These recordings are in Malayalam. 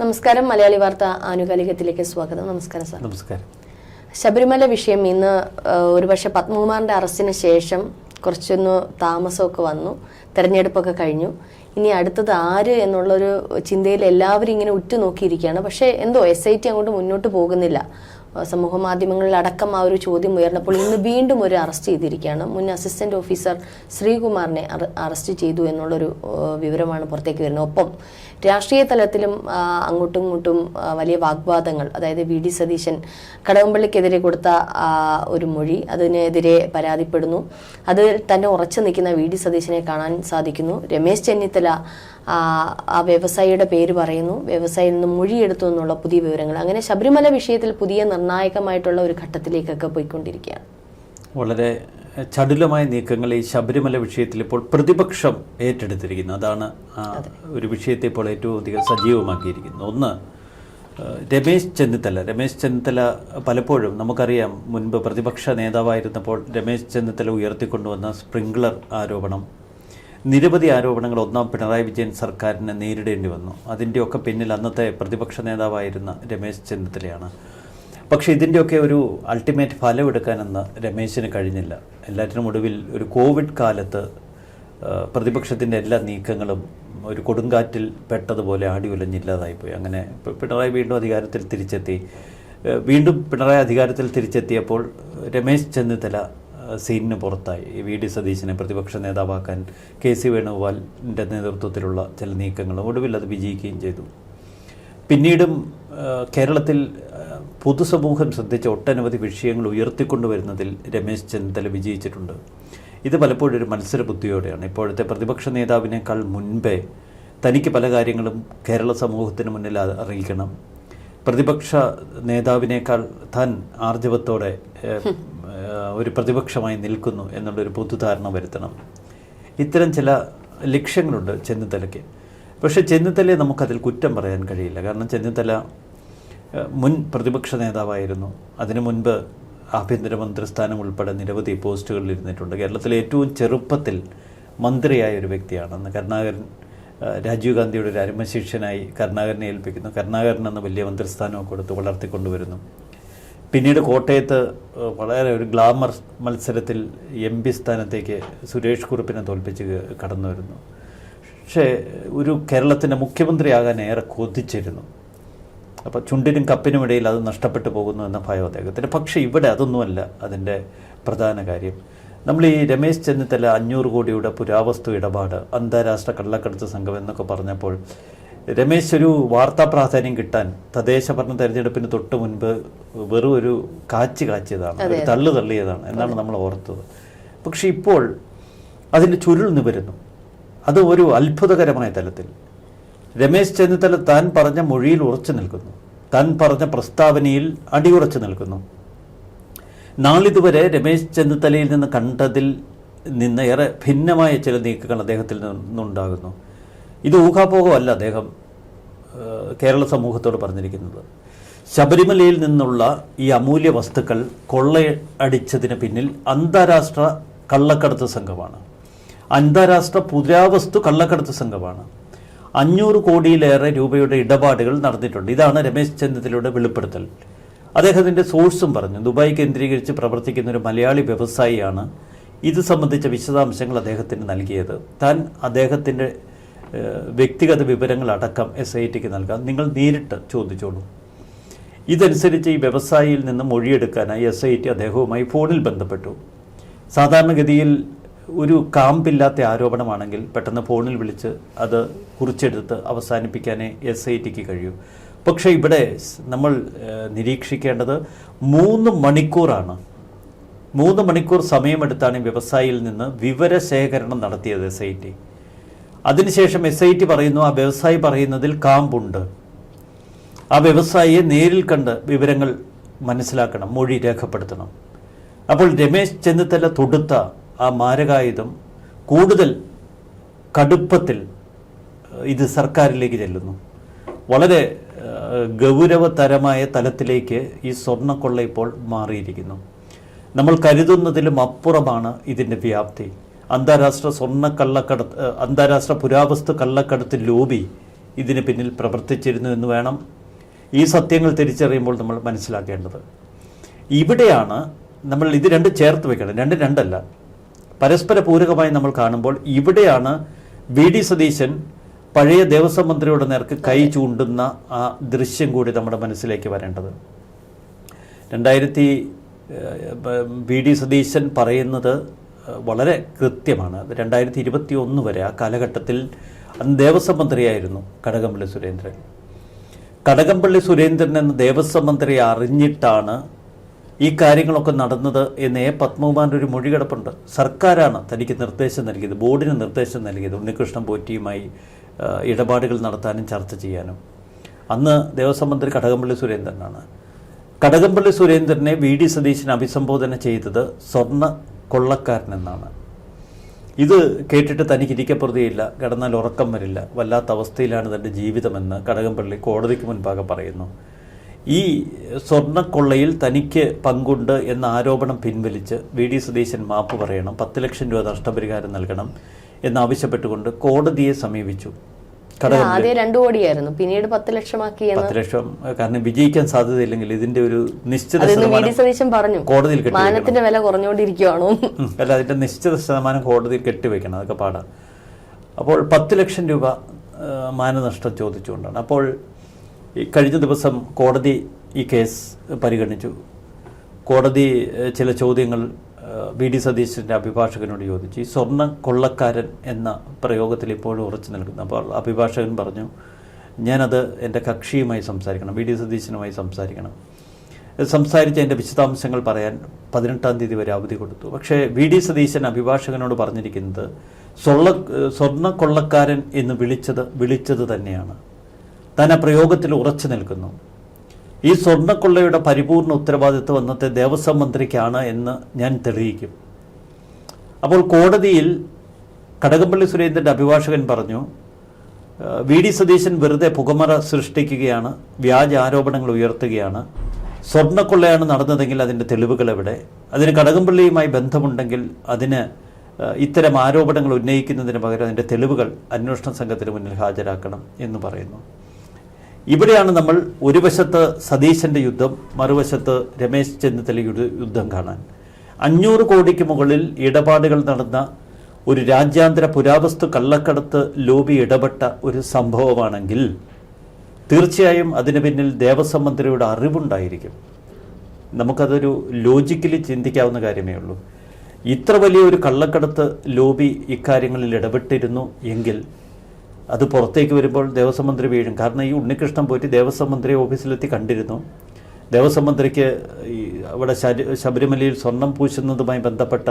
നമസ്കാരം. മലയാളി വാർത്ത ആനുകാലികത്തിലേക്ക് സ്വാഗതം. നമസ്കാരം സാർ. നമസ്കാരം. ശബരിമല വിഷയം ഇന്ന് ഒരുപക്ഷെ പത്മകുമാറിന്റെ അറസ്റ്റിന് ശേഷം കുറച്ചൊന്ന് താമസമൊക്കെ വന്നു. തെരഞ്ഞെടുപ്പൊക്കെ കഴിഞ്ഞു. ഇനി അടുത്തത് ആര് എന്നുള്ളൊരു ചിന്തയിൽ എല്ലാവരും ഇങ്ങനെ ഉറ്റുനോക്കിയിരിക്കുകയാണ്. പക്ഷേ എന്തോ എസ് ഐ ടി അങ്ങോട്ട് മുന്നോട്ട് പോകുന്നില്ല. സമൂഹ മാധ്യമങ്ങളിൽ അടക്കം ആ ഒരു ചോദ്യം ഉയർന്നപ്പോൾ ഇന്ന് വീണ്ടും ഒരു അറസ്റ്റ് ചെയ്തിരിക്കുകയാണ്. മുൻ അസിസ്റ്റന്റ് ഓഫീസർ ശ്രീകുമാറിനെ അറസ്റ്റ് ചെയ്തു എന്നുള്ളൊരു വിവരമാണ് പുറത്തേക്ക് വരുന്നത്. ഒപ്പം രാഷ്ട്രീയ തലത്തിലും അങ്ങോട്ടും ഇങ്ങോട്ടും വലിയ വാഗ്വാദങ്ങൾ അതായത് വി. ഡി. സതീശൻ കടകംപള്ളിക്കെതിരെ കൊടുത്ത ഒരു മൊഴി അതിനെതിരെ പരാതിപ്പെടുന്നു. അത് തന്നെ ഉറച്ചു നിൽക്കുന്ന വി. ഡി. സതീശനെ കാണാൻ സാധിക്കുന്നു. രമേശ് ചെന്നിത്തല ആ, വ്യവസായിയുടെ പേര് പറയുന്നു. വ്യവസായിയിൽ നിന്ന് മൊഴിയെടുത്തു എന്നുള്ള പുതിയ വിവരങ്ങൾ. അങ്ങനെ ശബരിമല വിഷയത്തിൽ പുതിയ നിർണായകമായിട്ടുള്ള ഒരു ഘട്ടത്തിലേക്കൊക്കെ പോയിക്കൊണ്ടിരിക്കുകയാണ്. വളരെ ചടുലമായ നീക്കങ്ങൾ ഈ ശബരിമല വിഷയത്തിൽ ഇപ്പോൾ പ്രതിപക്ഷം ഏറ്റെടുത്തിരിക്കുന്നു. അതാണ് ഒരു വിഷയത്തെ ഇപ്പോൾ ഏറ്റവും അധികം സജീവമാക്കിയിരിക്കുന്നത് ഒന്ന് രമേശ് ചെന്നിത്തല. രമേശ് ചെന്നിത്തല പലപ്പോഴും നമുക്കറിയാം മുൻപ് പ്രതിപക്ഷ നേതാവായിരുന്നപ്പോൾ രമേശ് ചെന്നിത്തല ഉയർത്തിക്കൊണ്ടുവന്ന സ്പ്രിംഗ്ലർ ആരോപണം നിരവധി ആരോപണങ്ങൾ ഒന്നാം പിണറായി വിജയൻ സർക്കാരിനെ നേരിടേണ്ടി വന്നു. അതിന്റെയൊക്കെ പിന്നിൽ അന്നത്തെ പ്രതിപക്ഷ നേതാവായിരുന്ന രമേശ് ചെന്നിത്തലയാണ്. പക്ഷേ ഇതിന്റെയൊക്കെ ഒരു അൾട്ടിമേറ്റ് ഫലം എടുക്കാനെന്ന് രമേശിന് കഴിഞ്ഞില്ല. എല്ലാറ്റിനും ഒടുവിൽ ഒരു കോവിഡ് കാലത്ത് പ്രതിപക്ഷത്തിന്റെ എല്ലാ നീക്കങ്ങളും ഒരു കൊടുങ്കാറ്റിൽ പെട്ടതുപോലെ ആടി ഉലഞ്ഞില്ലാതായിപ്പോയി അങ്ങനെ പിണറായി വീണ്ടും അധികാരത്തിൽ തിരിച്ചെത്തി. വീണ്ടും പിണറായി അധികാരത്തിൽ തിരിച്ചെത്തിയപ്പോൾ രമേശ് ചെന്നിത്തല സീനിന് പുറത്തായി. വി ഡി സതീശനെ പ്രതിപക്ഷ നേതാവാക്കാൻ കെ സി വേണുഗോപാലിന്റെ നേതൃത്വത്തിലുള്ള ചില നീക്കങ്ങളും ഒടുവിൽ അത് വിജയിക്കുകയും ചെയ്തു. പിന്നീടും കേരളത്തിൽ പൊതുസമൂഹം ശ്രദ്ധിച്ച ഒട്ടനവധി വിഷയങ്ങൾ ഉയർത്തിക്കൊണ്ടുവരുന്നതിൽ രമേശ് ചെന്നിത്തല വിജയിച്ചിട്ടുണ്ട്. ഇത് പലപ്പോഴും ഒരു മത്സര ബുദ്ധിയോടെയാണ് ഇപ്പോഴത്തെ പ്രതിപക്ഷ നേതാവിനേക്കാൾ മുൻപേ തനിക്ക് പല കാര്യങ്ങളും കേരള സമൂഹത്തിന് മുന്നിൽ അറിയിക്കണം. പ്രതിപക്ഷ നേതാവിനേക്കാൾ താൻ ആർജവത്തോടെ ഒരു പ്രതിപക്ഷമായി നിൽക്കുന്നു എന്നുള്ളൊരു പൊതുധാരണ വരുത്തണം. ഇത്തരം ചില ലക്ഷ്യങ്ങളുണ്ട് ചെന്നിത്തലയ്ക്ക്. പക്ഷേ ചെന്നിത്തലയെ നമുക്കതിൽ കുറ്റം പറയാൻ കഴിയില്ല. കാരണം ചെന്നിത്തല മുൻ പ്രതിപക്ഷ നേതാവായിരുന്നു. അതിനു മുൻപ് ആഭ്യന്തരമന്ത്രി സ്ഥാനം ഉൾപ്പെടെ നിരവധി പോസ്റ്റുകളിൽ ഇരുന്നിട്ടുണ്ട്. കേരളത്തിലെ ഏറ്റവും ചെറുപ്പത്തിൽ മന്ത്രിയായ ഒരു വ്യക്തിയാണ്. അന്ന് കരുണാകരൻ രാജീവ് ഗാന്ധിയുടെ ഒരു അരുമശിഷ്യനായി കരുണാകരനെ ഏൽപ്പിക്കുന്നു. കരുണാകരൻ എന്ന വലിയ മന്ത്രിസ്ഥാനമൊക്കെ കൊടുത്ത് വളർത്തിക്കൊണ്ടുവരുന്നു. പിന്നീട് കോട്ടയത്ത് വളരെ ഒരു ഗ്ലാമർ മത്സരത്തിൽ എം പി സ്ഥാനത്തേക്ക് സുരേഷ് കുറുപ്പിനെ തോൽപ്പിച്ച് കടന്നു വരുന്നു പക്ഷേ ഒരു കേരളത്തിന്റെ മുഖ്യമന്ത്രിയാകാൻ ഏറെ കൊതിച്ചിരുന്നു. അപ്പോൾ ചുണ്ടിനും കപ്പിനും ഇടയിൽ അത് നഷ്ടപ്പെട്ടു പോകുന്നു എന്ന ഭയം അദ്ദേഹത്തിന്. പക്ഷേ ഇവിടെ അതൊന്നുമല്ല അതിന്റെ പ്രധാന കാര്യം. നമ്മൾ ഈ രമേശ് ചെന്നിത്തല അഞ്ഞൂറ് കോടിയുടെ പുരാവസ്തു ഇടപാട് അന്താരാഷ്ട്ര കള്ളക്കടത്ത് സംഘം എന്നൊക്കെ പറഞ്ഞപ്പോൾ രമേശ് ഒരു വാർത്താ പ്രാധാന്യം കിട്ടാൻ തദ്ദേശ ഭരണ തെരഞ്ഞെടുപ്പിന് തൊട്ട് മുൻപ് വെറും ഒരു കാച്ചി കാച്ചിയതാണ് ഒരു തള്ളു തള്ളിയതാണ് എന്നാണ് നമ്മൾ ഓർത്തത്. പക്ഷെ ഇപ്പോൾ അതിന്റെ ചുരുൾ നിവരുന്നു. അത് ഒരു അത്ഭുതകരമായ തലത്തിൽ. രമേശ് ചെന്നിത്തല താൻ പറഞ്ഞ മൊഴിയിൽ ഉറച്ചു നിൽക്കുന്നു. താൻ പറഞ്ഞ പ്രസ്താവനയിൽ അടിയുറച്ചു നിൽക്കുന്നു. നാളിതുവരെ രമേശ് ചെന്നിത്തലയിൽ നിന്ന് കണ്ടതിൽ നിന്ന് ഏറെ ഭിന്നമായ ചില നീക്കങ്ങൾ അദ്ദേഹത്തിൽ നിന്നുണ്ടാകുന്നു. ഇത് ഊഹാപോഹമല്ല അദ്ദേഹം കേരള സമൂഹത്തോട് പറഞ്ഞിരിക്കുന്നത്. ശബരിമലയിൽ നിന്നുള്ള ഈ അമൂല്യ വസ്തുക്കൾ കൊള്ളയടിച്ചതിന് പിന്നിൽ അന്താരാഷ്ട്ര കള്ളക്കടത്ത് സംഘമാണ്. അന്താരാഷ്ട്ര പുരാവസ്തു കള്ളക്കടത്ത് സംഘമാണ്. അഞ്ഞൂറ് കോടിയിലേറെ രൂപയുടെ ഇടപാടുകൾ നടന്നിട്ടുണ്ട്. ഇതാണ് രമേശ് ചെന്നിത്തലയുടെ വെളിപ്പെടുത്തൽ. അദ്ദേഹത്തിന്റെ സോഴ്സും പറഞ്ഞു ദുബായ് കേന്ദ്രീകരിച്ച് പ്രവർത്തിക്കുന്ന ഒരു മലയാളി വ്യവസായിയാണ് ഇത് സംബന്ധിച്ച വിശദാംശങ്ങൾ അദ്ദേഹത്തിന് നൽകിയത്. താൻ അദ്ദേഹത്തിന്റെ വ്യക്തിഗത വിവരങ്ങൾ അടക്കം എസ് ഐ ടിക്ക് നൽകാം. നിങ്ങൾ നേരിട്ട് ചോദിച്ചോളൂ. ഇതനുസരിച്ച് ഈ വ്യവസായിയിൽ നിന്ന് മൊഴിയെടുക്കാനായി എസ് ഐ ടി അദ്ദേഹവുമായി ഫോണിൽ ബന്ധപ്പെട്ടു. സാധാരണഗതിയിൽ ഒരു കാമ്പില്ലാത്ത ആരോപണമാണെങ്കിൽ പെട്ടെന്ന് ഫോണിൽ വിളിച്ച് അത് കുറിച്ചെടുത്ത് അവസാനിപ്പിക്കാനേ എസ് ഐ ടിക്ക് കഴിയൂ. പക്ഷേ ഇവിടെ നമ്മൾ നിരീക്ഷിക്കേണ്ടത് മൂന്ന് മണിക്കൂറാണ്. മൂന്ന് മണിക്കൂർ സമയമെടുത്താണ് വ്യവസായിയിൽ നിന്ന് വിവരശേഖരണം നടത്തിയത് എസ് ഐ ടി അതിനുശേഷം എസ് ഐ ടി പറയുന്നു ആ വ്യവസായി പറയുന്നതിൽ കാമ്പുണ്ട്. ആ വ്യവസായിയെ നേരിൽ കണ്ട് വിവരങ്ങൾ മനസ്സിലാക്കണം മൊഴി രേഖപ്പെടുത്തണം. അപ്പോൾ രമേശ് ചെന്നിത്തല തൊടുത്ത ആ മാരകായുധം കൂടുതൽ കടുപ്പത്തിൽ ഇത് സർക്കാരിലേക്ക് ചെല്ലുന്നു. വളരെ ഗൗരവതരമായ തലത്തിലേക്ക് ഈ സ്വർണക്കൊള്ള ഇപ്പോൾ മാറിയിരിക്കുന്നു. നമ്മൾ കരുതുന്നതിലും അപ്പുറമാണ് ഇതിന്റെ വ്യാപ്തി. അന്താരാഷ്ട്ര സ്വർണ കള്ളക്കടത്ത് അന്താരാഷ്ട്ര പുരാവസ്തു കള്ളക്കടത്ത് ലോബി ഇതിന് പിന്നിൽ പ്രവർത്തിച്ചിരുന്നു എന്ന് വേണം ഈ സത്യങ്ങൾ തിരിച്ചറിയുമ്പോൾ നമ്മൾ മനസ്സിലാക്കേണ്ടത്. ഇവിടെയാണ് നമ്മൾ ഇത് രണ്ട് ചേർത്ത് വെക്കണം. രണ്ട് രണ്ടല്ല. പരസ്പര പൂരകമായി നമ്മൾ കാണുമ്പോൾ ഇവിടെയാണ് വി ഡി സതീശൻ പഴയ ദേവസ്വം മന്ത്രിയുടെ നേർക്ക് കൈ ചൂണ്ടുന്ന ആ ദൃശ്യം കൂടി നമ്മുടെ മനസ്സിലേക്ക് വരേണ്ടത്. രണ്ടായിരത്തി വി ഡി സതീശൻ പറയുന്നത് വളരെ കൃത്യമാണ്. രണ്ടായിരത്തി ഇരുപത്തി ഒന്ന് വരെ ആ കാലഘട്ടത്തിൽ അന്ന് ദേവസ്വം മന്ത്രിയായിരുന്നു കടകംപള്ളി സുരേന്ദ്രൻ. കടകംപള്ളി സുരേന്ദ്രൻ എന്ന ദേവസ്വം മന്ത്രി അറിഞ്ഞിട്ടാണ് ഈ കാര്യങ്ങളൊക്കെ നടന്നത് എന്ന് എ പത്മകുമാറിന്റെ ഒരു മൊഴികിടപ്പുണ്ട്. സർക്കാരാണ് തനിക്ക് നിർദ്ദേശം നൽകിയത് ബോർഡിന് നിർദ്ദേശം നൽകിയത് ഉണ്ണികൃഷ്ണൻ പോറ്റിയുമായി ഇടപാടുകൾ നടത്താനും ചർച്ച ചെയ്യാനും. അന്ന് ദേവസ്വം മന്ത്രി കടകംപള്ളി സുരേന്ദ്രനാണ്. കടകംപള്ളി സുരേന്ദ്രനെ വി ഡി സതീശൻ അഭിസംബോധന ചെയ്തത് സ്വർണ കൊള്ളക്കാരനെന്നാണ്. ഇത് കേട്ടിട്ട് തനിക്ക് ഇരിക്കപ്പുറതിയില്ല കിടന്നാൽ ഉറക്കം വരില്ല വല്ലാത്ത അവസ്ഥയിലാണ് തന്റെ ജീവിതമെന്ന് കടകംപള്ളി കോടതിക്ക് മുൻപാകെ പറയുന്നു. ഈ സ്വർണക്കൊള്ളയിൽ തനിക്ക് പങ്കുണ്ട് എന്ന ആരോപണം പിൻവലിച്ച് വി ഡി സുധീശൻ മാപ്പ് പറയണം പത്ത് ലക്ഷം രൂപ നഷ്ടപരിഹാരം നൽകണം എന്നാവശ്യപ്പെട്ടുകൊണ്ട് കോടതിയെ സമീപിച്ചു. കടകംപള്ളി ആദ്യം രണ്ടു കോടിയായിരുന്നു പിന്നീട് പത്ത് ലക്ഷമാക്കി പത്ത് ലക്ഷം കാരണം വിജയിക്കാൻ സാധ്യതയില്ലെങ്കിൽ ഇതിന്റെ ഒരു നിശ്ചിത ശതമാനം പറഞ്ഞു. കോടതിയിൽ മാനത്തിന്റെ വില കുറഞ്ഞുകൊണ്ടിരിക്കുകയാണോ. അല്ല അതിന്റെ നിശ്ചിത ശതമാനം കോടതിയിൽ കെട്ടിവെക്കണം അതൊക്കെ പാടാം. അപ്പോൾ പത്ത് ലക്ഷം രൂപ മാനനഷ്ടം ചോദിച്ചുകൊണ്ടാണ്. അപ്പോൾ കഴിഞ്ഞ ദിവസം കോടതി ഈ കേസ് പരിഗണിച്ചു. കോടതി ചില ചോദ്യങ്ങൾ വി ഡി സതീശന്റെ അഭിഭാഷകനോട് ചോദിച്ചു. ഈ സ്വർണ കൊള്ളക്കാരൻ എന്ന പ്രയോഗത്തിൽ ഇപ്പോഴും ഉറച്ചു നിൽക്കുന്നു. അപ്പോൾ അഭിഭാഷകൻ പറഞ്ഞു ഞാനത് എന്റെ കക്ഷിയുമായി സംസാരിക്കണം വി ഡി സതീശനുമായി സംസാരിക്കണം. സംസാരിച്ച് അതിന്റെ വിശദാംശങ്ങൾ പറയാൻ പതിനെട്ടാം തീയതി വരെ അവധി കൊടുത്തു. പക്ഷേ വി ഡി സതീശൻ അഭിഭാഷകനോട് പറഞ്ഞിരിക്കുന്നത് സ്വർണ സ്വർണ കൊള്ളക്കാരൻ എന്ന് വിളിച്ചത് വിളിച്ചത് തന്നെയാണ്. താൻ പ്രയോഗത്തിൽ ഉറച്ചു നിൽക്കുന്നു. ഈ സ്വർണക്കൊള്ളയുടെ പരിപൂർണ ഉത്തരവാദിത്വം അന്നത്തെ ദേവസ്വം മന്ത്രിക്കാണ് എന്ന് ഞാൻ തെളിയിക്കും. അപ്പോൾ കോടതിയിൽ കടകംപള്ളി സുരേന്ദ്രന്റെ അഭിഭാഷകൻ പറഞ്ഞു വി. ഡി. സതീശൻ വെറുതെ പുകമറ സൃഷ്ടിക്കുകയാണ് വ്യാജ ആരോപണങ്ങൾ ഉയർത്തുകയാണ്. സ്വർണക്കൊള്ളയാണ് നടന്നതെങ്കിൽ അതിന്റെ തെളിവുകൾ എവിടെ? അതിന് കടകംപള്ളിയുമായി ബന്ധമുണ്ടെങ്കിൽ അതിന് ഇത്തരം ആരോപണങ്ങൾ ഉന്നയിക്കുന്നതിന് പകരം അതിന്റെ തെളിവുകൾ അന്വേഷണ സംഘത്തിന് മുന്നിൽ ഹാജരാക്കണം എന്ന് പറയുന്നു. ഇവിടെയാണ് നമ്മൾ ഒരു വശത്ത് സതീശന്റെ യുദ്ധം മറുവശത്ത് രമേശ് ചെന്നിത്തലയുടെ യുദ്ധം കാണാൻ. അഞ്ഞൂറ് കോടിക്ക് മുകളിൽ ഇടപാടുകൾ നടന്ന ഒരു രാജ്യാന്തര പുരാവസ്തു കള്ളക്കടത്ത് ലോബി ഇടപെട്ട ഒരു സംഭവമാണെങ്കിൽ തീർച്ചയായും അതിന് പിന്നിൽ ദേവസ്വം മന്ത്രിയുടെ അറിവുണ്ടായിരിക്കും. നമുക്കതൊരു ലോജിക്കലി ചിന്തിക്കാവുന്ന കാര്യമേ ഉള്ളൂ. ഇത്ര വലിയൊരു കള്ളക്കടത്ത് ലോബി ഇക്കാര്യങ്ങളിൽ ഇടപെട്ടിരുന്നു എങ്കിൽ അത് പുറത്തേക്ക് വരുമ്പോൾ ദേവസ്വം മന്ത്രി വീഴും. കാരണം ഈ ഉണ്ണികൃഷ്ണൻ പോയിട്ട് ദേവസ്വം മന്ത്രി ഓഫീസിലെത്തി കണ്ടിരുന്നു. ദേവസ്വം മന്ത്രിക്ക് അവിടെ ശബരിമലയിൽ സ്വർണം പൂശുന്നതുമായി ബന്ധപ്പെട്ട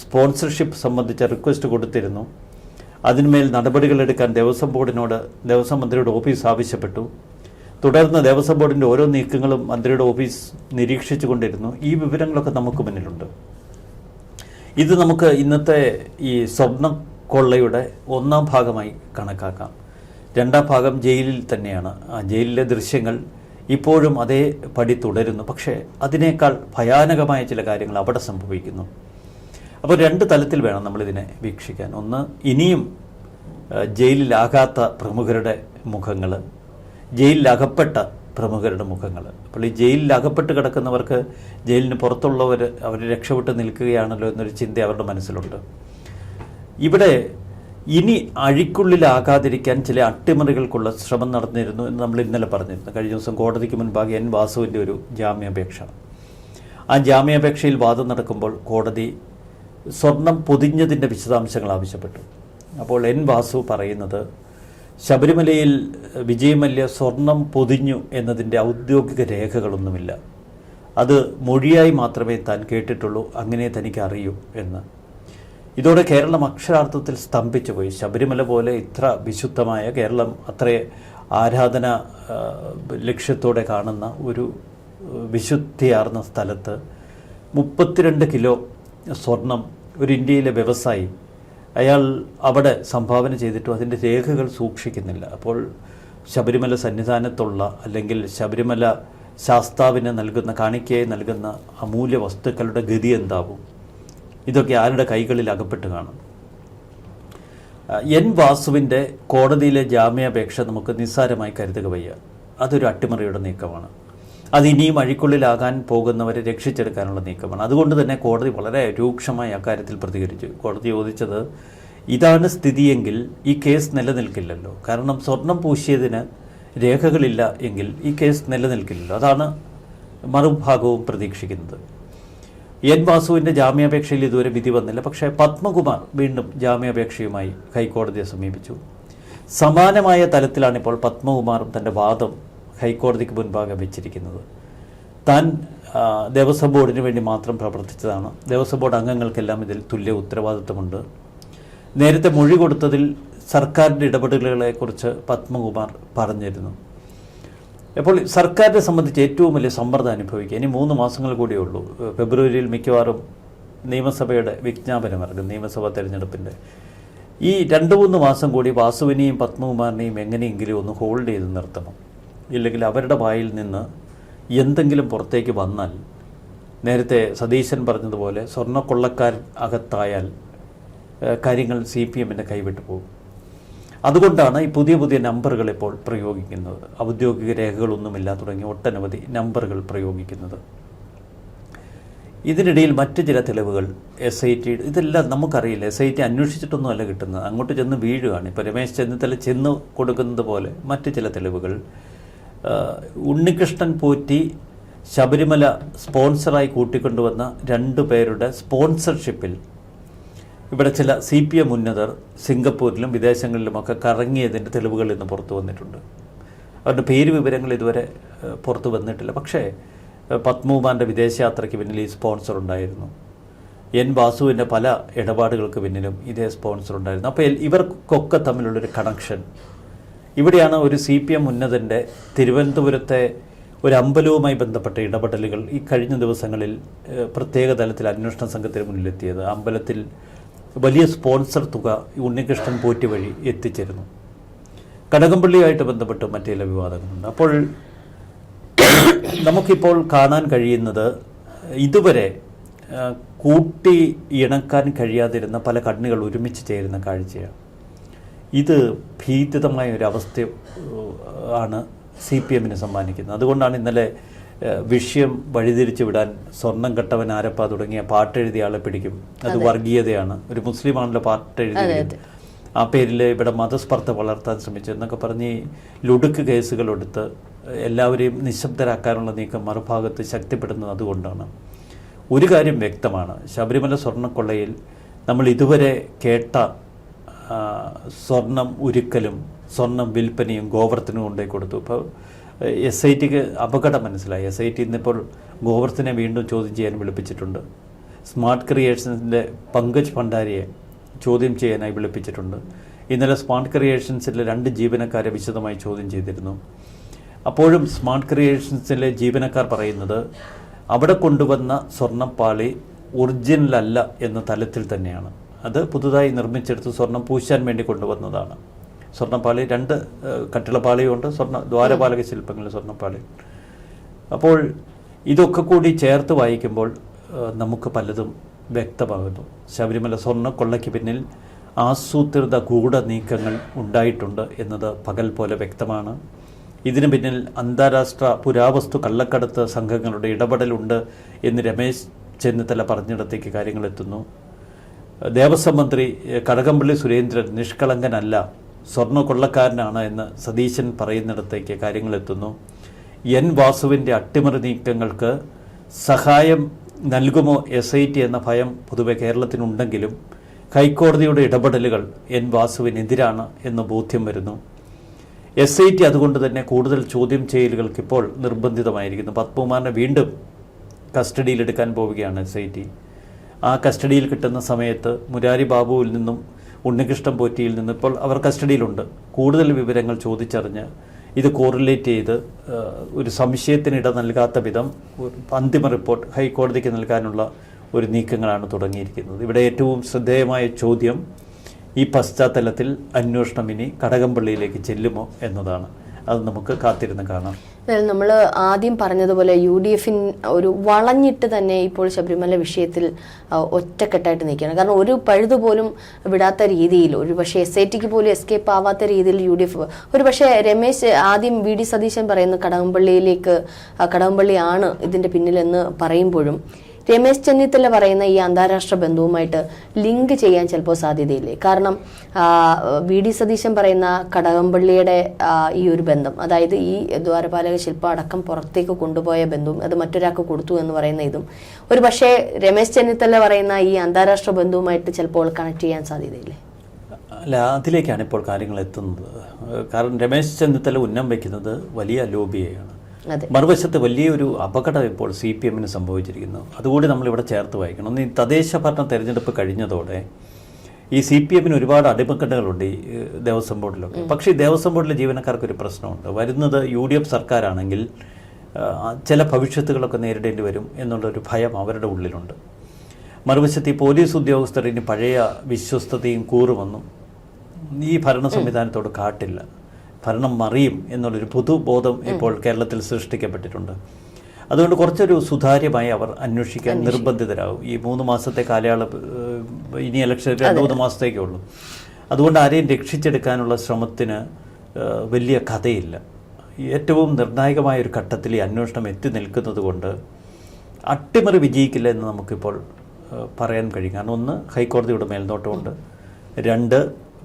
സ്പോൺസർഷിപ്പ് സംബന്ധിച്ച റിക്വസ്റ്റ് കൊടുത്തിരുന്നു. അതിന്മേൽ നടപടികളെടുക്കാൻ ദേവസ്വം ബോർഡിനോട് ദേവസ്വം മന്ത്രിയുടെ ഓഫീസ് ആവശ്യപ്പെട്ടു. തുടർന്ന് ദേവസ്വം ബോർഡിന്റെ ഓരോ നീക്കങ്ങളും മന്ത്രിയുടെ ഓഫീസ് നിരീക്ഷിച്ചു കൊണ്ടിരുന്നു. ഈ വിവരങ്ങളൊക്കെ നമുക്ക് മുന്നിലുണ്ട്. ഇത് നമുക്ക് ഇന്നത്തെ ഈ സ്വർണ കൊള്ളയുടെ ഒന്നാം ഭാഗമായി കണക്കാക്കാം. രണ്ടാം ഭാഗം ജയിലിൽ തന്നെയാണ്. ആ ജയിലിലെ ദൃശ്യങ്ങൾ ഇപ്പോഴും അതേ പടി തുടരുന്നു. പക്ഷേ അതിനേക്കാൾ ഭയാനകമായ ചില കാര്യങ്ങൾ അവിടെ സംഭവിക്കുന്നു. അപ്പോൾ രണ്ട് തലത്തിൽ വേണം നമ്മളിതിനെ വീക്ഷിക്കാൻ. ഒന്ന് ഇനിയും ജയിലിലാകാത്ത പ്രമുഖരുടെ മുഖങ്ങൾ ജയിലിലകപ്പെട്ട പ്രമുഖരുടെ മുഖങ്ങൾ അപ്പോൾ ഈ ജയിലിലകപ്പെട്ട് കിടക്കുന്നവർക്ക് ജയിലിന് പുറത്തുള്ളവർ അവർ രക്ഷപ്പെട്ട് നിൽക്കുകയാണല്ലോ എന്നൊരു ചിന്ത അവരുടെ മനസ്സിലുണ്ട്. ഇവിടെ ഇനി അഴിക്കുള്ളിലാകാതിരിക്കാൻ ചില അട്ടിമറികൾക്കുള്ള ശ്രമം നടന്നിരുന്നു എന്ന് നമ്മൾ ഇന്നലെ പറഞ്ഞിരുന്നു. കഴിഞ്ഞ ദിവസം കോടതിക്ക് മുൻപാകെ എൻ വാസുവിന്റെ ഒരു ജാമ്യാപേക്ഷ. ആ ജാമ്യാപേക്ഷയിൽ വാദം നടക്കുമ്പോൾ കോടതി സ്വർണം പൊതിഞ്ഞതിന്റെ വിശദാംശങ്ങൾ ആവശ്യപ്പെട്ടു. അപ്പോൾ എൻ വാസു പറയുന്നത് ശബരിമലയിൽ വിജയമല്യ സ്വർണം പൊതിഞ്ഞു എന്നതിന്റെ ഔദ്യോഗിക രേഖകളൊന്നുമില്ല. അത് മൊഴിയായി മാത്രമേ താൻ കേട്ടിട്ടുള്ളൂ അങ്ങനെ തനിക്ക് അറിയൂ എന്ന്. ഇതോടെ കേരളം അക്ഷരാർത്ഥത്തിൽ സ്തംഭിച്ചു പോയി. ശബരിമല പോലെ ഇത്ര വിശുദ്ധമായ കേരളം അത്ര ആരാധന ലക്ഷ്യത്തോടെ കാണുന്ന ഒരു വിശുദ്ധിയാർന്ന സ്ഥലത്ത് മുപ്പത്തിരണ്ട് കിലോ സ്വർണം ഒരു ഇന്ത്യയിലെ വ്യവസായി. അയാൾ അവിടെ സംഭാവന ചെയ്തിട്ടും അതിന്റെ രേഖകൾ സൂക്ഷിക്കുന്നില്ല. അപ്പോൾ ശബരിമല സന്നിധാനത്തുള്ള അല്ലെങ്കിൽ ശബരിമല ശാസ്താവിന് നൽകുന്ന കാണിക്കയെ നൽകുന്ന അമൂല്യ വസ്തുക്കളുടെ ഗതി എന്താവും? ഇതൊക്കെ ആരുടെ കൈകളിൽ അകപ്പെട്ട് കാണും? എൻ വാസുവിന്റെ കോടതിയിലെ ജാമ്യാപേക്ഷ നമുക്ക് നിസ്സാരമായി കരുതുക വയ്യ. അതൊരു അട്ടിമറിയുടെ നീക്കമാണ്. അത് ഇനിയും അഴിക്കുള്ളിലാകാൻ പോകുന്നവരെ രക്ഷിച്ചെടുക്കാനുള്ള നീക്കമാണ്. അതുകൊണ്ട് തന്നെ കോടതി വളരെ രൂക്ഷമായി അക്കാര്യത്തിൽ പ്രതികരിച്ചു. കോടതി ചോദിച്ചത് ഇതാണ് സ്ഥിതിയെങ്കിൽ ഈ കേസ് നിലനിൽക്കില്ലല്ലോ. കാരണം സ്വർണം പൂശിയതിന് രേഖകളില്ല എങ്കിൽ ഈ കേസ് നിലനിൽക്കില്ലല്ലോ. അതാണ് മറുഭാഗവും പ്രതീക്ഷിക്കുന്നത്. എൻ വാസുവിന്റെ ജാമ്യാപേക്ഷയിൽ ഇതുവരെ വിധി വന്നില്ല. പക്ഷേ പത്മകുമാർ വീണ്ടും ജാമ്യാപേക്ഷയുമായി ഹൈക്കോടതിയെ സമീപിച്ചു. സമാനമായ തലത്തിലാണിപ്പോൾ പത്മകുമാറും തന്റെ വാദം ഹൈക്കോടതിക്ക് മുൻപാകെ വെച്ചിരിക്കുന്നത്. താൻ ദേവസ്വം ബോർഡിന് വേണ്ടി മാത്രം പ്രവർത്തിച്ചതാണ്. ദേവസ്വം ബോർഡ് അംഗങ്ങൾക്കെല്ലാം ഇതിൽ തുല്യ ഉത്തരവാദിത്വമുണ്ട്. നേരത്തെ മൊഴി കൊടുത്തതിൽ സർക്കാരിന്റെ ഇടപെടലുകളെക്കുറിച്ച് പത്മകുമാർ പറഞ്ഞിരുന്നു. അപ്പോൾ സർക്കാരിനെ സംബന്ധിച്ച് ഏറ്റവും വലിയ സമ്മർദ്ദം അനുഭവിക്കുക. ഇനി മൂന്ന് മാസങ്ങൾ കൂടിയേ ഉള്ളൂ. ഫെബ്രുവരിയിൽ മിക്കവാറും നിയമസഭയുടെ വിജ്ഞാപനം ഇറങ്ങും നിയമസഭാ തെരഞ്ഞെടുപ്പിന്റെ ഈ രണ്ട് മൂന്ന് മാസം കൂടി വാസുവിനെയും പത്മകുമാറിനെയും എങ്ങനെയെങ്കിലും ഒന്ന് ഹോൾഡ് ചെയ്ത് നിർത്തണം. ഇല്ലെങ്കിൽ അവരുടെ വായിൽ നിന്ന് എന്തെങ്കിലും പുറത്തേക്ക് വന്നാൽ നേരത്തെ സതീശൻ പറഞ്ഞതുപോലെ സ്വർണക്കൊള്ളക്കാരൻ അകത്തായാൽ കാര്യങ്ങൾ സി പി എമ്മിന്റെ കൈവിട്ടു പോകും. അതുകൊണ്ടാണ് ഈ പുതിയ പുതിയ നമ്പറുകൾ ഇപ്പോൾ പ്രയോഗിക്കുന്നത്. ഔദ്യോഗിക രേഖകളൊന്നുമില്ല തുടങ്ങി ഒട്ടനവധി നമ്പറുകൾ പ്രയോഗിക്കുന്നത്. ഇതിനിടയിൽ മറ്റു ചില തെളിവുകൾ എസ് ഐ ടി ഇതെല്ലാം നമുക്കറിയില്ല. എസ് ഐ ടി അന്വേഷിച്ചിട്ടൊന്നുമല്ല കിട്ടുന്നത്. അങ്ങോട്ട് ചെന്ന് വീഴുകയാണ്. ഇപ്പോൾ രമേശ് ചെന്നിത്തല ചെന്ന് കൊടുക്കുന്നത് പോലെ മറ്റ് ചില തെളിവുകൾ. ഉണ്ണികൃഷ്ണൻ പോറ്റി ശബരിമല സ്പോൺസറായി കൂട്ടിക്കൊണ്ടുവന്ന രണ്ടു പേരുടെ സ്പോൺസർഷിപ്പിൽ ഇവിടെ ചില സി പി എം ഉന്നതർ സിംഗപ്പൂരിലും വിദേശങ്ങളിലുമൊക്കെ കറങ്ങിയതിന്റെ തെളിവുകൾ ഇന്ന് പുറത്തു വന്നിട്ടുണ്ട്. അവരുടെ പേര് വിവരങ്ങൾ ഇതുവരെ പുറത്തു വന്നിട്ടില്ല. പക്ഷേ പത്മകുമാറിന്റെ വിദേശയാത്രയ്ക്ക് പിന്നിൽ ഈ സ്പോൺസർ ഉണ്ടായിരുന്നു. എൻ വാസുവിന്റെ പല ഇടപാടുകൾക്ക് പിന്നിലും ഇതേ സ്പോൺസർ ഉണ്ടായിരുന്നു. അപ്പോൾ ഇവർക്കൊക്കെ തമ്മിലുള്ളൊരു കണക്ഷൻ. ഇവിടെയാണ് ഒരു സി പി എം ഉന്നതന്റെ തിരുവനന്തപുരത്തെ ഒരു അമ്പലവുമായി ബന്ധപ്പെട്ട ഇടപെടലുകൾ ഈ കഴിഞ്ഞ ദിവസങ്ങളിൽ പ്രത്യേക തലത്തിൽ അന്വേഷണ സംഘത്തിന് മുന്നിലെത്തിയത്. അമ്പലത്തിൽ വലിയ സ്പോൺസർ തുക ഉണ്ണികൃഷ്ണൻ പോറ്റി വഴി എത്തിച്ചിരുന്നു. കടകംപള്ളിയുമായിട്ട് ബന്ധപ്പെട്ട് മറ്റു ചില വിവാദങ്ങളുണ്ട്. അപ്പോൾ നമുക്കിപ്പോൾ കാണാൻ കഴിയുന്നത് ഇതുവരെ കൂട്ടി ഇണക്കാൻ കഴിയാതിരുന്ന പല കണ്ണുകൾ ഒരുമിച്ച് ചേരുന്ന കാഴ്ചയാണ്. ഇത് ഭീതിതമായ ഒരു അവസ്ഥ ഏഹ്, ആണ് സി പി എമ്മിന് സമ്മാനിക്കുന്നത്. അതുകൊണ്ടാണ് ഇന്നലെ വിഷയം വഴിതിരിച്ചു വിടാൻ സ്വർണം കെട്ടവൻ ആരപ്പ തുടങ്ങിയ പാട്ടെഴുതിയ ആളെ പിടിക്കും. അത് വർഗീയതയാണ്. ഒരു മുസ്ലിമാണല്ലോ പാട്ടെഴുതി ആ പേരിൽ ഇവിടെ മതസ്പർദ്ധ വളർത്താൻ ശ്രമിച്ചു എന്നൊക്കെ പറഞ്ഞ് ലുടുക്ക് കേസുകൾ എടുത്ത് എല്ലാവരെയും നിശബ്ദരാക്കാനുള്ള നീക്കം മറുഭാഗത്ത് ശക്തിപ്പെടുന്നത് അതുകൊണ്ടാണ്. ഒരു കാര്യം വ്യക്തമാണ്. ശബരിമല സ്വർണക്കൊള്ളയിൽ നമ്മൾ ഇതുവരെ കേട്ട സ്വർണം ഉരുക്കലും സ്വർണം വിൽപ്പനയും ഗോവർദ്ധനും കൊണ്ടേ കൊടുത്തു. ഇപ്പോൾ എസ് ഐ ടിക്ക് അപകടം മനസ്സിലായി. എസ് ഐ ടി ഇന്നിപ്പോൾ ഗോവർത്തിനെ വീണ്ടും ചോദ്യം ചെയ്യാൻ വിളിപ്പിച്ചിട്ടുണ്ട്. സ്മാർട്ട് ക്രിയേഷൻസിന്റെ പങ്കജ് ഭണ്ഡാരിയെ ചോദ്യം ചെയ്യാനായി വിളിപ്പിച്ചിട്ടുണ്ട്. ഇന്നലെ സ്മാർട്ട് ക്രിയേഷൻസിലെ രണ്ട് ജീവനക്കാരെ വിശദമായി ചോദ്യം ചെയ്തിരുന്നു. അപ്പോഴും സ്മാർട്ട് ക്രിയേഷൻസിലെ ജീവനക്കാർ പറയുന്നത് അവിടെ കൊണ്ടുവന്ന സ്വർണപ്പാളി ഒറിജിനലല്ല എന്ന തലത്തിൽ തന്നെയാണ്. അത് പുതുതായി നിർമ്മിച്ചെടുത്ത് സ്വർണം പൂശാൻ വേണ്ടി കൊണ്ടുവന്നതാണ്. സ്വർണപ്പാളി രണ്ട് കട്ടിളപ്പാളിയുണ്ട് സ്വർണ ദ്വാരപാലക ശില്പങ്ങൾ സ്വർണപ്പാളി. അപ്പോൾ ഇതൊക്കെ കൂടി ചേർത്ത് വായിക്കുമ്പോൾ നമുക്ക് പലതും വ്യക്തമാകുന്നു. ശബരിമല സ്വർണ കൊള്ളയ്ക്ക് പിന്നിൽ ആസൂത്രിത ഗൂഢ നീക്കങ്ങൾ ഉണ്ടായിട്ടുണ്ട് എന്നത് പകൽ പോലെ വ്യക്തമാണ്. ഇതിനു പിന്നിൽ അന്താരാഷ്ട്ര പുരാവസ്തു കള്ളക്കടത്ത് സംഘങ്ങളുടെ ഇടപെടലുണ്ട് എന്ന് രമേശ് ചെന്നിത്തല പറഞ്ഞിടത്തേക്ക് കാര്യങ്ങൾ എത്തുന്നു. ദേവസ്വം മന്ത്രി കടകംപള്ളി സുരേന്ദ്രൻ നിഷ്കളങ്കനല്ല സ്വർണ കൊള്ളക്കാരനാണ് എന്ന് സതീശൻ പറയുന്നിടത്തേക്ക് കാര്യങ്ങൾ എത്തുന്നു എൻ വാസുവിന്റെ അട്ടിമറി നീക്കങ്ങൾക്ക് സഹായം നൽകുമോ എസ് ഐ ടി എന്ന ഭയം പൊതുവെ കേരളത്തിനുണ്ടെങ്കിലും ഹൈക്കോടതിയുടെ ഇടപെടലുകൾ എൻ വാസുവിനെതിരാണ് എന്ന് ബോധ്യം വരുന്നു. എസ് ഐ ടി അതുകൊണ്ട് തന്നെ കൂടുതൽ ചോദ്യം ചെയ്യലുകൾക്ക് ഇപ്പോൾ നിർബന്ധിതമായിരിക്കുന്നു. പത്മകുമാറിനെ വീണ്ടും കസ്റ്റഡിയിലെടുക്കാൻ പോവുകയാണ് എസ് ഐ ടി ആ കസ്റ്റഡിയിൽ കിട്ടുന്ന സമയത്ത് മുരാരി ബാബുവിൽ നിന്നും ഉണ്ണികൃഷ്ണൻ പോറ്റിയിൽ നിന്ന് ഇപ്പോൾ അവർ കസ്റ്റഡിയിലുണ്ട്. കൂടുതൽ വിവരങ്ങൾ ചോദിച്ചറിഞ്ഞ് ഇത് കോറിലേറ്റ് ചെയ്ത് ഒരു സംശയത്തിന് ഇട നൽകാത്ത വിധം അന്തിമ റിപ്പോർട്ട് ഹൈക്കോടതിക്ക് നൽകാനുള്ള ഒരു നീക്കങ്ങളാണ് തുടങ്ങിയിരിക്കുന്നത്. ഇവിടെ ഏറ്റവും ശ്രദ്ധേയമായ ചോദ്യം ഈ പശ്ചാത്തലത്തിൽ അന്വേഷണം ഇനി കടകംപള്ളിയിലേക്ക് ചെല്ലുമോ എന്നതാണ്. അത് നമുക്ക് കാത്തിരുന്ന് കാണാം. അതായത് നമ്മൾ ആദ്യം പറഞ്ഞതുപോലെ യു ഡി എഫിൻ ഒരു വളഞ്ഞിട്ട് തന്നെ ഇപ്പോൾ ശബരിമല വിഷയത്തിൽ ഒറ്റക്കെട്ടായിട്ട് നിൽക്കുകയാണ്. കാരണം ഒരു പഴുത് പോലും വിടാത്ത രീതിയിൽ ഒരു പക്ഷേ എസ് ഐ ടിക്ക് പോലും എസ്കേപ്പ് ആവാത്ത രീതിയിൽ യു ഡി എഫ് ഒരു പക്ഷേ രമേശ് ആദ്യം വി ഡി സതീശൻ പറയുന്ന കടകംപള്ളിയിലേക്ക് കടകംപള്ളിയാണ് ഇതിന്റെ പിന്നിലെന്ന് പറയുമ്പോഴും രമേശ് ചെന്നിത്തല പറയുന്ന ഈ അന്താരാഷ്ട്ര ബന്ധവുമായിട്ട് ലിങ്ക് ചെയ്യാൻ ചിലപ്പോൾ സാധ്യതയില്ലേ? കാരണം വി ഡി സതീശൻ പറയുന്ന കടകംപള്ളിയുടെ ഈ ഒരു ബന്ധം അതായത് ഈ ദ്വാരപാലക ശില്പം അടക്കം പുറത്തേക്ക് കൊണ്ടുപോയ ബന്ധവും അത് മറ്റൊരാൾക്ക് കൊടുത്തു എന്ന് പറയുന്ന ഇതും ഒരു പക്ഷേ രമേശ് ചെന്നിത്തല പറയുന്ന ഈ അന്താരാഷ്ട്ര ബന്ധവുമായിട്ട് ചിലപ്പോൾ കണക്ട് ചെയ്യാൻ സാധ്യതയില്ലേ? അല്ല അതിലേക്കാണ് ഇപ്പോൾ കാര്യങ്ങൾ എത്തുന്നത്. കാരണം രമേശ് ചെന്നിത്തല ഉന്നം വയ്ക്കുന്നത് വലിയ ലോബിയെയാണ് അതെ മറുവശത്ത് വലിയൊരു അപകടം ഇപ്പോൾ സി പി എമ്മിന് സംഭവിച്ചിരിക്കുന്നു. അതുകൂടി നമ്മളിവിടെ ചേർത്ത് വായിക്കണം. ഒന്ന് ഈ തദ്ദേശ ഭരണ തെരഞ്ഞെടുപ്പ് കഴിഞ്ഞതോടെ ഈ സി പി എമ്മിന് ഒരുപാട് അടിമക്കെട്ടുകളുണ്ട് ഈ ദേവസ്വം ബോർഡിലൊക്കെ. പക്ഷേ ഈ ദേവസ്വം ബോർഡിലെ ജീവനക്കാർക്ക് ഒരു പ്രശ്നമുണ്ട്. വരുന്നത് യു ഡി എഫ് സർക്കാരാണെങ്കിൽ ചില ഭവിഷ്യത്തുകളൊക്കെ നേരിടേണ്ടി വരും എന്നുള്ളൊരു ഭയം അവരുടെ ഉള്ളിലുണ്ട്. മറുവശത്ത് ഈ പോലീസ് ഉദ്യോഗസ്ഥർ ഇനി പഴയ വിശ്വസ്തതയും കൂറുമൊന്നും ഈ ഭരണ സംവിധാനത്തോട് കാട്ടില്ല. ഭരണം മറിയും എന്നുള്ളൊരു പൊതുബോധം ഇപ്പോൾ കേരളത്തിൽ സൃഷ്ടിക്കപ്പെട്ടിട്ടുണ്ട്. അതുകൊണ്ട് കുറച്ചൊരു സുതാര്യമായി അവർ അന്വേഷിക്കാൻ നിർബന്ധിതരാകും. ഈ മൂന്ന് മാസത്തെ കാലയളവ് ഇനി ഇലക്ഷൻ രണ്ട് മൂന്ന് മാസത്തേക്കേ ഉള്ളൂ. അതുകൊണ്ട് ആരെയും രക്ഷിച്ചെടുക്കാനുള്ള ശ്രമത്തിന് വലിയ കഥയില്ല. ഏറ്റവും നിർണായകമായ ഒരു ഘട്ടത്തിൽ ഈ അന്വേഷണം എത്തി നിൽക്കുന്നത് കൊണ്ട് അട്ടിമറി വിജയിക്കില്ല എന്ന് നമുക്കിപ്പോൾ പറയാൻ കഴിയും. കാരണം ഒന്ന് ഹൈക്കോടതിയുടെ മേൽനോട്ടമുണ്ട്. രണ്ട്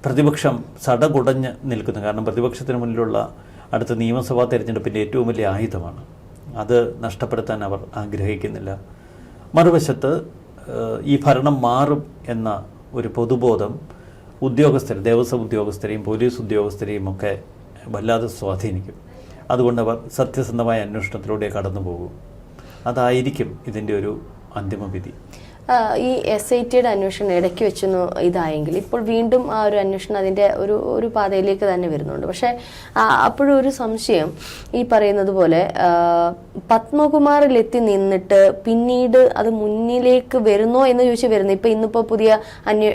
പ്രതിപക്ഷം സടകുടഞ്ഞ് നിൽക്കുന്നു. കാരണം പ്രതിപക്ഷത്തിന് മുന്നിലുള്ള അടുത്ത നിയമസഭാ തെരഞ്ഞെടുപ്പിന്റെ ഏറ്റവും വലിയ ആയുധമാണ്. അത് നഷ്ടപ്പെടുത്താൻ അവർ ആഗ്രഹിക്കുന്നില്ല. മറുവശത്ത് ഈ ഭരണം മാറും എന്ന ഒരു പൊതുബോധം ഉദ്യോഗസ്ഥർ ദേവസ്വം ഉദ്യോഗസ്ഥരെയും പോലീസ് ഉദ്യോഗസ്ഥരെയും ഒക്കെ വല്ലാതെ സ്വാധീനിക്കും. അതുകൊണ്ട് അവർ സത്യസന്ധമായ അന്വേഷണത്തിലൂടെ കടന്നു പോകും അതായിരിക്കും ഇതിന്റെ ഒരു അന്തിമവിധി ഈ എസ് ഐ ടിയുടെ അന്വേഷണം ഇടയ്ക്ക് വെച്ചൊന്ന് ഇതായെങ്കിൽ ഇപ്പോൾ വീണ്ടും ആ ഒരു അന്വേഷണം അതിന്റെ ഒരു ഒരു പാതയിലേക്ക് തന്നെ വരുന്നുണ്ട്. പക്ഷേ അപ്പോഴും ഒരു സംശയം ഈ പറയുന്നത് പോലെ പത്മകുമാറിലെത്തി നിന്നിട്ട് പിന്നീട് അത് മുന്നിലേക്ക് വരുന്നോ എന്ന് ചോദിച്ചു വരുന്നു. ഇപ്പം ഇന്നിപ്പോൾ പുതിയ അന്വേ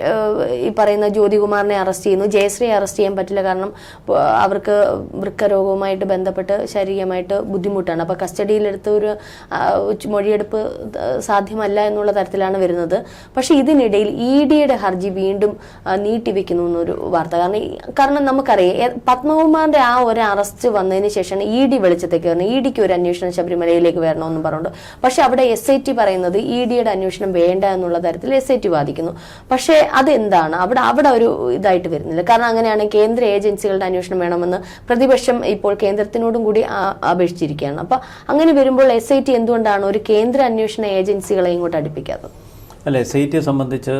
ഈ പറയുന്ന ജ്യോതികുമാറിനെ അറസ്റ്റ് ചെയ്യുന്നു. ജയശ്രീ അറസ്റ്റ് ചെയ്യാൻ പറ്റില്ല കാരണം അവർക്ക് വൃക്കരോഗവുമായിട്ട് ബന്ധപ്പെട്ട് ശാരീരികമായിട്ട് ബുദ്ധിമുട്ടാണ്. അപ്പോൾ കസ്റ്റഡിയിലെടുത്ത് ഒരു മൊഴിയെടുപ്പ് സാധ്യമല്ല എന്നുള്ള തരത്തിലാണ് വരുന്നത്. പക്ഷേ ഇതിനിടയിൽ ഇ ഡിയുടെ ഹർജി വീണ്ടും നീട്ടിവെക്കുന്നു എന്നൊരു വാർത്ത. കാരണം കാരണം നമുക്കറിയാം പത്മകുമാറിന്റെ ആ ഒരു അറസ്റ്റ് വന്നതിന് ശേഷമാണ് ഇ ഡി വെളിച്ചത്തേക്ക് വരുന്നത്. ഇ ഡിക്ക് ഒരു അന്വേഷണം ശബരിമലയിലേക്ക് വരണമെന്നും പറഞ്ഞുകൊണ്ട്. പക്ഷെ അവിടെ എസ് ഐ ടി പറയുന്നത് ഇ ഡിയുടെ അന്വേഷണം വേണ്ട എന്നുള്ള തരത്തിൽ എസ് ഐ ടി വാദിക്കുന്നു. പക്ഷേ അതെന്താണ്? അവിടെ അവിടെ ഒരു ഇതായിട്ട് വരുന്നില്ല. കാരണം അങ്ങനെയാണ് കേന്ദ്ര ഏജൻസികളുടെ അന്വേഷണം വേണമെന്ന് പ്രതിപക്ഷം ഇപ്പോൾ കേന്ദ്രത്തിനോടും കൂടി അപേക്ഷിച്ചിരിക്കുകയാണ്. അപ്പൊ അങ്ങനെ വരുമ്പോൾ എസ് ഐ ടി എന്തുകൊണ്ടാണ് ഒരു കേന്ദ്ര അന്വേഷണ ഏജൻസികളെ ഇങ്ങോട്ട് അടുപ്പിക്കാത്തത്? അല്ല എസ് ഐ ടി സംബന്ധിച്ച്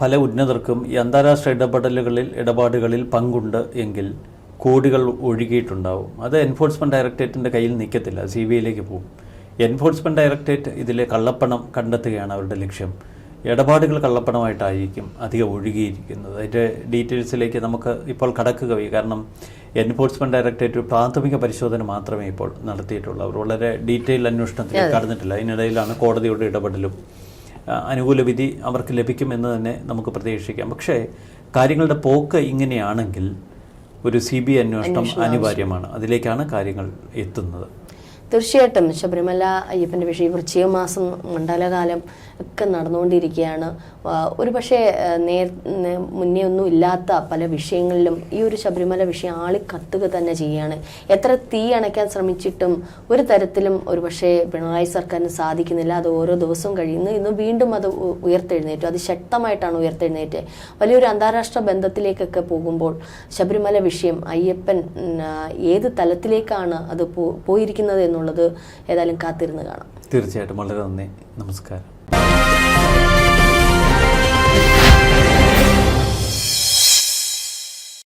പല ഉന്നതർക്കും ഈ അന്താരാഷ്ട്ര ഇടപെടലുകളിൽ ഇടപാടുകളിൽ പങ്കുണ്ട് എങ്കിൽ കോടികൾ ഒഴുകിയിട്ടുണ്ടാവും. അത് എൻഫോഴ്സ്മെന്റ് ഡയറക്ടറേറ്റിന്റെ കയ്യിൽ നിൽക്കത്തില്ല സി ബി ഐയിലേക്ക് പോകും. എൻഫോഴ്സ്മെന്റ് ഡയറക്ടറേറ്റ് ഇതിലെ കള്ളപ്പണം കണ്ടെത്തുകയാണ് അവരുടെ ലക്ഷ്യം. ഇടപാടുകൾ കള്ളപ്പണമായിട്ടായിരിക്കും അധികം ഒഴുകിയിരിക്കുന്നത്. അതിന്റെ ഡീറ്റെയിൽസിലേക്ക് നമുക്ക് ഇപ്പോൾ കടക്കുക കാരണം എൻഫോഴ്സ്മെന്റ് ഡയറക്ടറേറ്റ് പ്രാഥമിക പരിശോധന മാത്രമേ ഇപ്പോൾ നടത്തിയിട്ടുള്ളൂ. അവർ വളരെ ഡീറ്റെയിൽ അന്വേഷണത്തിൽ കടന്നിട്ടില്ല. അതിനിടയിലാണ് കോടതിയുടെ ഇടപെടലും അനുകൂല വിധി അവർക്ക് ലഭിക്കുമെന്ന് തന്നെ നമുക്ക് പ്രതീക്ഷിക്കാം. പക്ഷേ കാര്യങ്ങളുടെ പോക്ക് ഇങ്ങനെയാണെങ്കിൽ ഒരു സി ബി അന്വേഷണം അനിവാര്യമാണ്. അതിലേക്കാണ് കാര്യങ്ങൾ എത്തുന്നത്. തീർച്ചയായിട്ടും. ശബരിമല അയ്യപ്പന്റെ വിഷയം വൃശ്ചിക മാസം മണ്ഡലകാലം ഒക്കെ നടന്നുകൊണ്ടിരിക്കുകയാണ്. ഒരു പക്ഷേ നേർ മുന്നേ ഒന്നും ഇല്ലാത്ത പല വിഷയങ്ങളിലും ഈ ഒരു ശബരിമല വിഷയം ആളി കത്തുക തന്നെ ചെയ്യുകയാണ്. എത്ര തീ അണയ്ക്കാൻ ശ്രമിച്ചിട്ടും ഒരു തരത്തിലും ഒരു പക്ഷേ പിണറായി സർക്കാരിന് സാധിക്കുന്നില്ല. അത് ഓരോ ദിവസവും കഴിയുന്നു. ഇന്ന് വീണ്ടും അത് ഉയർത്തെഴുന്നേറ്റു. അത് ശക്തമായിട്ടാണ് ഉയർത്തെഴുന്നേറ്റ്. വലിയൊരു അന്താരാഷ്ട്ര ബന്ധത്തിലേക്കൊക്കെ പോകുമ്പോൾ ശബരിമല വിഷയം അയ്യപ്പൻ ഏത് തലത്തിലേക്കാണ് അത് പോയിരിക്കുന്നത് എന്നുള്ളത് ഏതായാലും കാത്തിരുന്ന് കാണാം. തീർച്ചയായിട്ടും. വളരെ നന്ദി. നമസ്കാരം. Bye.